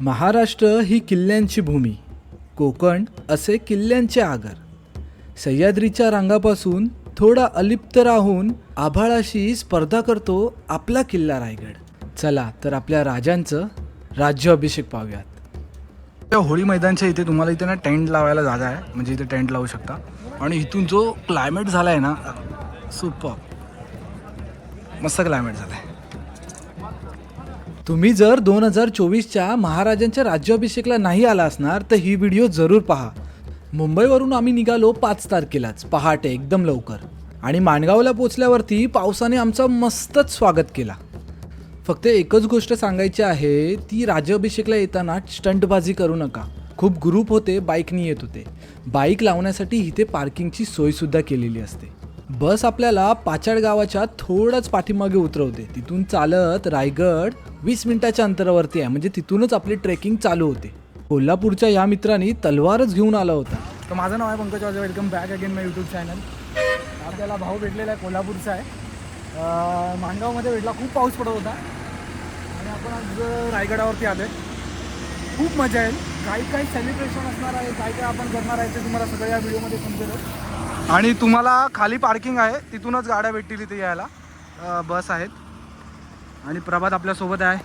महाराष्ट्र ही किल्ल्यांची भूमी कोकण असे किल्ल्यांचे आगर. सह्याद्रीच्या रांगापासून थोडा अलिप्त राहून आभाळाशी स्पर्धा करतो आपला किल्ला रायगड. चला तर आपल्या राजांचं राज्याभिषेक पाहूयात. त्या होळी मैदानच्या इथे तुम्हाला इथे ना टेंट लावायला जागा आहे. म्हणजे इथे टेंट लावू शकता. आणि इथून जो क्लायमेट झाला आहे ना सुपर. मस्त क्लायमेट झाला आहे तुम्ही जर दोन हजार चोवीसच्या महाराजांच्या राज्याभिषेकला नाही आला असणार तर ही व्हिडिओ जरूर पहा. मुंबईवरून आम्ही निघालो पाच तारखेलाच. पहाटे एकदम लवकर. आणि माणगावला पोचल्यावरती पावसाने आमचं मस्तच स्वागत केला. फक्त एकच गोष्ट सांगायची आहे ती राज्याभिषेकला येताना स्टंटबाजी करू नका. खूप ग्रुप होते बाईकनी येत होते. बाईक लावण्यासाठी इथे पार्किंगची सोयसुद्धा केलेली असते. बस आपल्याला पाचाड गावाच्या थोडंच पाठीमागे उतरवते. तिथून चालत रायगड वीस मिनिटाच्या अंतरावरती आहे. म्हणजे तिथूनच आपली ट्रेकिंग चालू होते. कोल्हापूरच्या या मित्रांनी तलवारच घेऊन आला होता. तर माझं नाव आहे Pankaj Vaje. Welcome back again my YouTube channel आपल्याला भाऊ भेटलेला आहे कोल्हापूरचा आहे. माणगावमध्ये भेटला. खूप पाऊस पडत होता. आणि आपण आज रायगडावरती आलो आहे खूप मजा येईल. काही काही सेलिब्रेशन असणार आहे. काय काय आपण करणार आहे ते तुम्हाला सगळं या व्हिडिओमध्ये समजेल. आणि तुम्हाला खाली पार्किंग आहे. तिथूनच गाड्या भेटतील इथे यायला. बस आहेत. आणि प्रभात आपल्यासोबत आहे.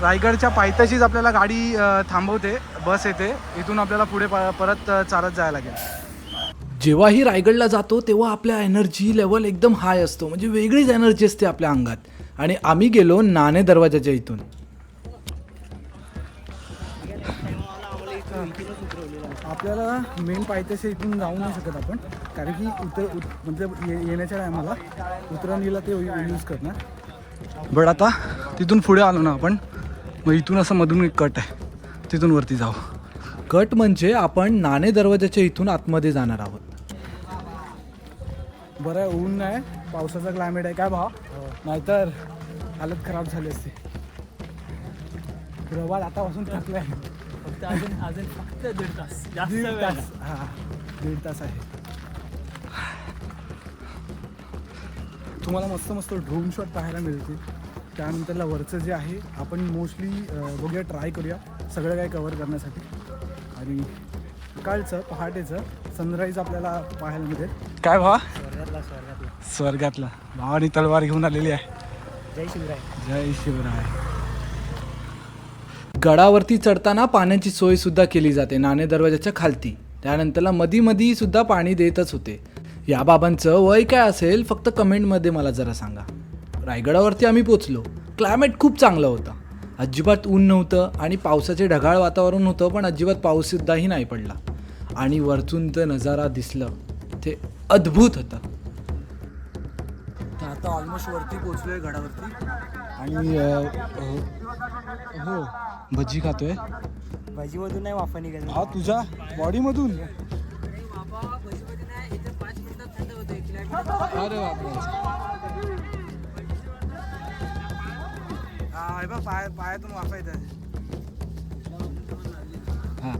रायगडच्या पायथ्याशीच आपल्याला गाडी थांबवते. बस येते. इथून आपल्याला पुढे प- परत चालत जायला लागेल. जेव्हाही रायगडला जातो तेव्हा आपल्या एनर्जी लेवल एकदम हाय असतो. म्हणजे वेगळीच एनर्जी असते आपल्या अंगात. आणि आम्ही गेलो नाणे दरवाजाच्या इथून. आपल्याला मेन पायथ्याशी इथून जाऊ नाही शकत आपण. कारण की उतर उत म्हणजे ये- येण्याच्या टायमाला उतरणीला ते यूज करणार. बट आता तिथून पुढे आलो ना आपण मग इथून असं मधून एक कट आहे. तिथून वरती जाऊ. कट म्हणजे आपण नाणे दरवाजाच्या इथून आतमध्ये जाणार आहोत. बरं आहे ऊन नाही पावसाचा क्लायमेट आहे. काय भाव? नाहीतर हालत खराब झाली असते. प्रवास आतापासून टाकलाय फक्त अजून अजून फक्त दीड तास. जास्त दीड वेळ तास. हा दीड तास आहे. तुम्हाला मस्त मस्त ड्रोन शॉट पाहायला मिळतील. त्यानंतरला वरचं जे आहे आपण मोस्टली बघूया ट्राय करूया. सगळं काही कवर करण्यासाठी. आणि सकाळचं पहाटेचं सनराईज आपल्याला पाहायला मिळेल. काय भावा? स्वर्गातला स्वर्गातला. स्वर्गातला. भावानी तलवार घेऊन आलेली आहे. जय शिवराय. जय शिवराय. गडावरती चढताना पाण्याची सोय सुद्धा केली जाते नाणे दरवाजाच्या खालती. त्यानंतरला मधी मधी सुद्धा पाणी देतच होते. या बाबांचं वय काय असेल फक्त कमेंटमध्ये मला जरा सांगा. रायगडावरती आम्ही पोचलो. क्लायमेट खूप चांगलं होतं. अजिबात ऊन नव्हतं आणि पावसाचे ढगाळ वातावरण होतं पण अजिबात पाऊससुद्धाही नाही पडला. आणि वरतून ते नजारा दिसलं. ते अद्भुत होतं. तर आता ऑलमोस्ट वरती पोचलोय गडावरती. आणि अ, हो भजी खातोय. भाजीमधून नाही वाफा निघाली हा तुझ्या बॉडीमधून? अरे बापरे. पाय पायातून वाफा हां.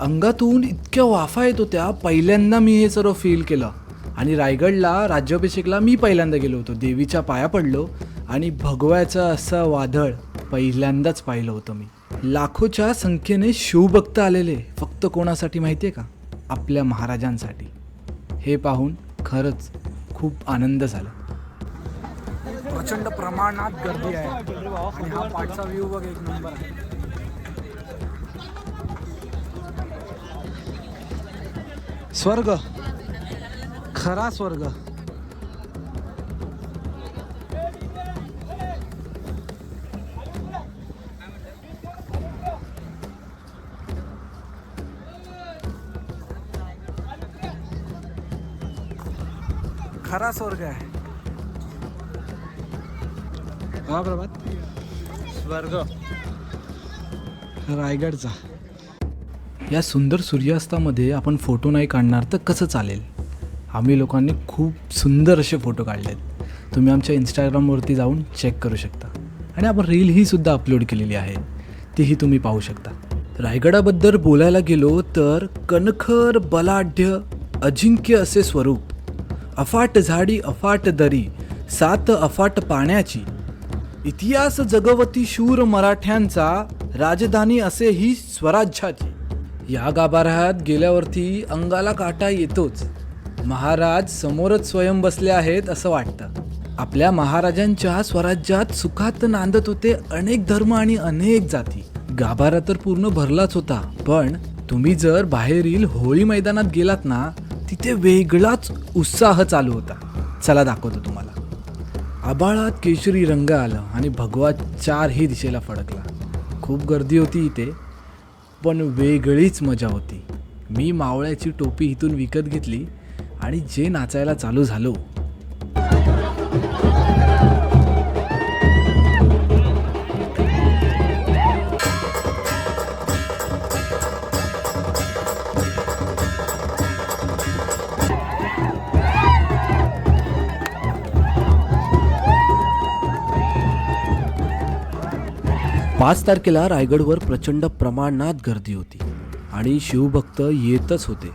अंगातून इतक्या वाफा येत होत्या पहिल्यांदा मी हे सर्व फील केलं. आणि रायगडला राज्याभिषेकला मी पहिल्यांदा गेलो होतो. देवीच्या पाया पडलो. आणि भगव्याचं असं वादळ पहिल्यांदाच पाहिलं होतं मी. लाखोच्या संख्येने शिवभक्त आलेले फक्त कोणासाठी माहिती आहे का? आपल्या महाराजांसाठी. हे पाहून खरंच खूप आनंद झाला. प्रचंड प्रमाणात गर्दी आहे. आणि हा पाठचा व्ह्यू बघ एक नंबर आहे. स्वर्ग. खरा स्वर्ग. खरा स्वर्ग आहे. हा प्रभात? स्वर्ग. रायगडचा. या सुंदर सूर्यास्तामध्ये आपण फोटो नाही काढणार तर कसं चालेल? आम्ही लोकांनी खूप सुंदर असे फोटो काढलेत. तुम्ही आमच्या इंस्टाग्रामवरती जाऊन चेक करू शकता. आणि आपण रीलही सुद्धा अपलोड केलेली आहे. तीही तुम्ही पाहू शकता. रायगडाबद्दल बोलायला गेलो तर कणखर बलाढ्य अजिंक्य असे स्वरूप अफाट झाडी अफाट दरी सात अफाट पाण्याची. इतिहास जगवती शूर मराठ्यांचा राजधानी असे ही स्वराज्याची. या गाभाऱ्यात गेल्यावरती अंगाला काटा येतोच. महाराज समोरच स्वयं बसले आहेत असं वाटतं. आपल्या महाराजांच्या स्वराज्यात सुखात नांदत होते अनेक धर्म आणि अनेक जाती. गाभारा तर पूर्ण भरलाच होता पण तुम्ही जर बाहेरील होळी मैदानात गेलात ना तिथे वेगळाच उत्साह चालू होता. चला दाखवतो तुम्हाला. आबाळात केशरी रंग आला आणि भगवा चारही दिशेला फडकला. खूप गर्दी होती इथे पण वेगळीच मजा होती. मी मावळ्याची टोपी इथून विकत घेतली आणि जे नाचायला चालू झालो पाच तारखेला रायगडवर प्रचंड प्रमाणात गर्दी होती आणि शिवभक्त येतच होते.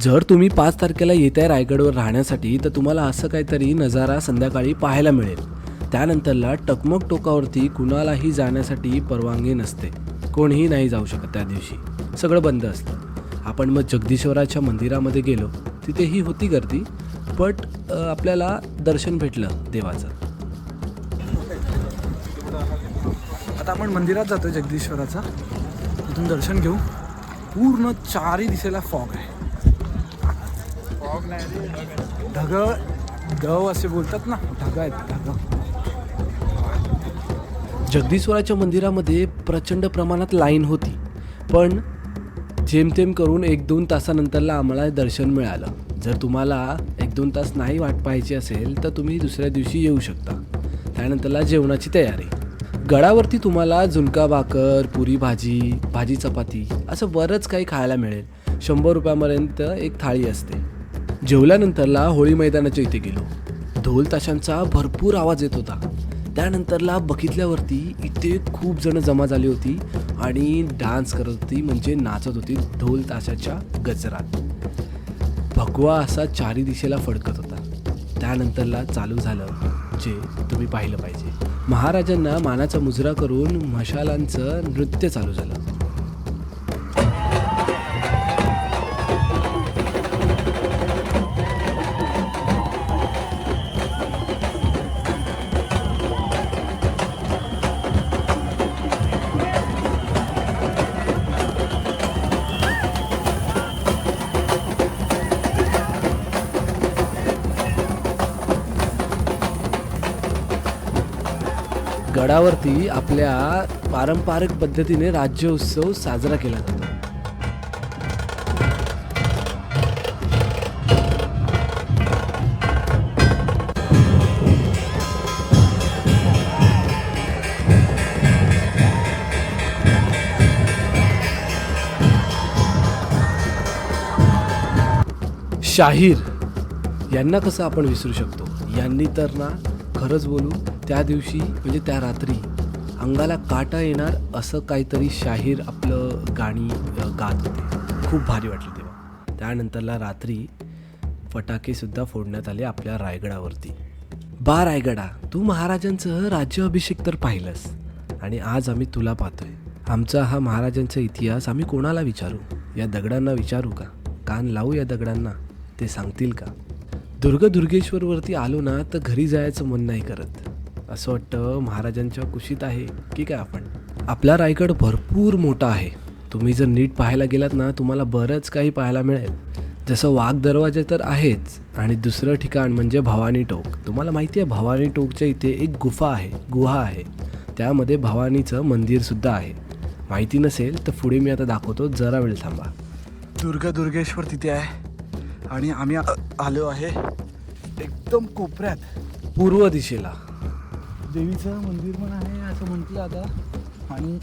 जर तुम्ही पाच तारखेला येत आहे रायगडवर राहण्यासाठी तर तुम्हाला असं काहीतरी नजारा संध्याकाळी पाहायला मिळेल. त्यानंतरला टकमक टोकावरती कुणालाही जाण्यासाठी परवानगी नसते. कोणीही नाही जाऊ शकत त्या दिवशी. सगळं बंद असतं. आपण मग जगदीश्वराच्या मंदिरामध्ये गेलो. तिथेही होती गर्दी बट आपल्याला दर्शन भेटलं देवाचं. आता आपण मंदिरात जातो जगदीश्वराचा. तिथून दर्शन घेऊ. पूर्ण चारही दिशेला फॉग आहे. ढग दव असे बोलतात ना. ढग आहेत ढग. जगदीश्वराच्या मंदिरामध्ये प्रचंड प्रमाणात लाईन होती. पण जेमतेम करून एक दोन तासानंतरला आम्हाला दर्शन मिळालं. जर तुम्हाला एक दोन तास नाही वाट पाहायची असेल तर तुम्ही दुसऱ्या दिवशी येऊ शकता. त्यानंतरला जेवणाची तयारी. गडावरती तुम्हाला झुणका भाकर पुरी भाजी भाजी चपाती असं बरंच काही खायला मिळेल. शंभर रुपयापर्यंत एक थाळी असते. जेवल्यानंतरला होळी मैदानाच्या इथे गेलो. ढोल ताशांचा भरपूर आवाज येत होता. त्यानंतरला बघितल्यावरती इथे खूप जण जमा झाली होती आणि डान्स करत होती म्हणजे नाचत होती ढोल ताशाच्या गजरात. भगवा असा चारी दिशेला फडकत होता. त्यानंतरला चालू झालं. जे तुम्ही पाहिलं पाहिजे. महाराजांना मानाचा मुजरा करून मशालांचं नृत्य चालू झालं. गडावरती आपल्या पारंपरिक पद्धतीने राज्य उत्सव साजरा केला जातो. शाहीर यांना कसं आपण विसरू शकतो? यांनी तर ना खरंच बोलू त्या दिवशी म्हणजे त्या रात्री अंगाला काटा येणार असं काहीतरी शाहीर आपलं गाणी गात होते. खूप भारी वाटलं तेव्हा. त्यानंतरला रात्री फटाकेसुद्धा फोडण्यात आले आपल्या रायगडावरती. बा रायगडा तू महाराजांचं राज्याभिषेक तर पाहिलंस. आणि आज आम्ही तुला पाहतोय. आमचा हा महाराजांचा इतिहास आम्ही कोणाला विचारू? या दगडांना विचारू का? कान लावू या दगडांना? ते सांगतील का? दुर्ग दुर्गेश्वरवरती आलो ना तर घरी जायचं मन नाही करत. असं वाटतं महाराजांच्या कुशीत आहे की काय आपण? आपला रायगड भरपूर मोठा आहे. तुम्ही जर नीट पाहायला गेलात ना तुम्हाला बरंच काही पाहायला मिळेल. जसं वाघ दरवाजे तर आहेच आणि दुसरं ठिकाण म्हणजे भवानी टोक. तुम्हाला माहिती आहे भवानी टोकच्या इथे एक गुफा आहे गुहा आहे. त्यामध्ये भवानीचं मंदिरसुद्धा आहे. माहिती नसेल तर पुढे मी आता दाखवतो जरा वेळ थांबा. दुर्ग दुर्गेश्वर तिथे आहे आणि आम्ही आलो आहे एकदम कोपऱ्यात. पूर्व दिशेला. देवीचं मंदिर पण आहे असं म्हटलं आता. आणि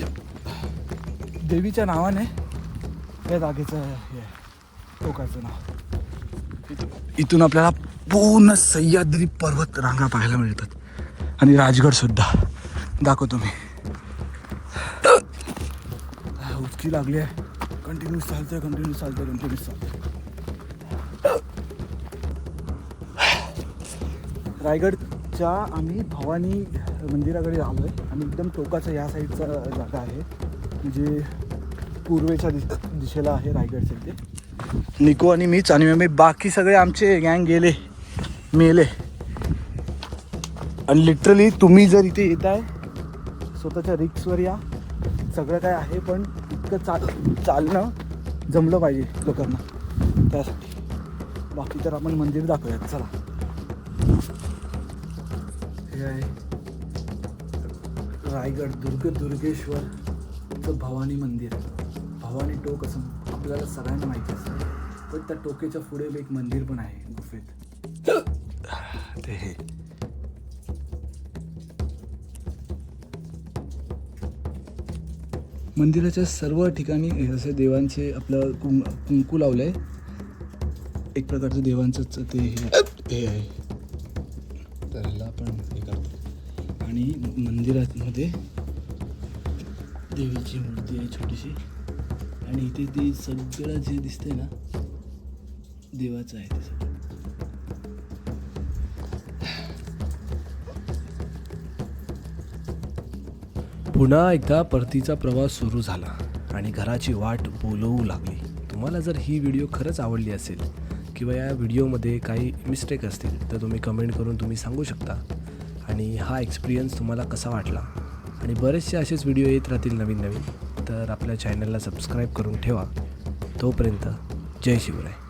देवीच्या नावाने या जागेचं हे टोकाचं नाव. इथून इथून आपल्याला पूर्ण सह्याद्री पर्वत रांगा पाहायला मिळतात. आणि राजगडसुद्धा दाखवतो मी. उचकी लागली आहे. कंटिन्यूस चालतंय कंटिन्यूस चालतंय कंटिन्यूस चालतंय. रायगडच्या आम्ही भवानी मंदिराकडे आलो आहे आणि एकदम टोकाचा या साईडचा जागा आहे. जे पूर्वेच्या दिश दिशेला आहे रायगडच्या इथे निको आणि मीच आणि मी बाकी सगळे आमचे गँग गेले मेले. आणि लिटरली तुम्ही जर इथे येत आहे स्वतःच्या रिक्सवर या. सगळं काय आहे पण इतकं चाल चालणं जमलं पाहिजे लोकांना. त्यासाठी. बाकी तर आपण मंदिर दाखवूयात. चला. हे आहे. रायगड दुर्ग दुर्गेश्वर भवानी मंदिर भवानी टोक असं आपल्याला सगळ्यांना माहिती असतं. पण त्या टोकेच्या पुढे एक मंदिर पण आहे गुफेत. ते हे. मंदिराच्या सर्व ठिकाणी असे देवांचे आपलं कुं कुंकू लावलं आहे एक प्रकारचं देवांचंच ते हे हे आहे. तर ह्याला आपण हे करतो. आणि मंदिरामध्ये देवीची मूर्ती आहे छोटीशी. आणि इथे ते सगळं जे दिसतंय ना देवाचं आहे ते सगळं. पुन्हा एकदा परतीचा प्रवास सुरू झाला आणि घराची वाट बोलवू लागली. तुम्हाला जर ही व्हिडिओ खरंच आवडली असेल किंवा या व्हिडिओमध्ये काही मिस्टेक असतील तर तुम्ही कमेंट करून तुम्ही सांगू शकता. आणि हा एक्सपिरियन्स तुम्हाला कसा वाटला? आणि बरेचसे असेच व्हिडिओ येत राहतील नवीन नवीन तर आपल्या चॅनलला सबस्क्राईब करून ठेवा. तोपर्यंत जय शिवराय.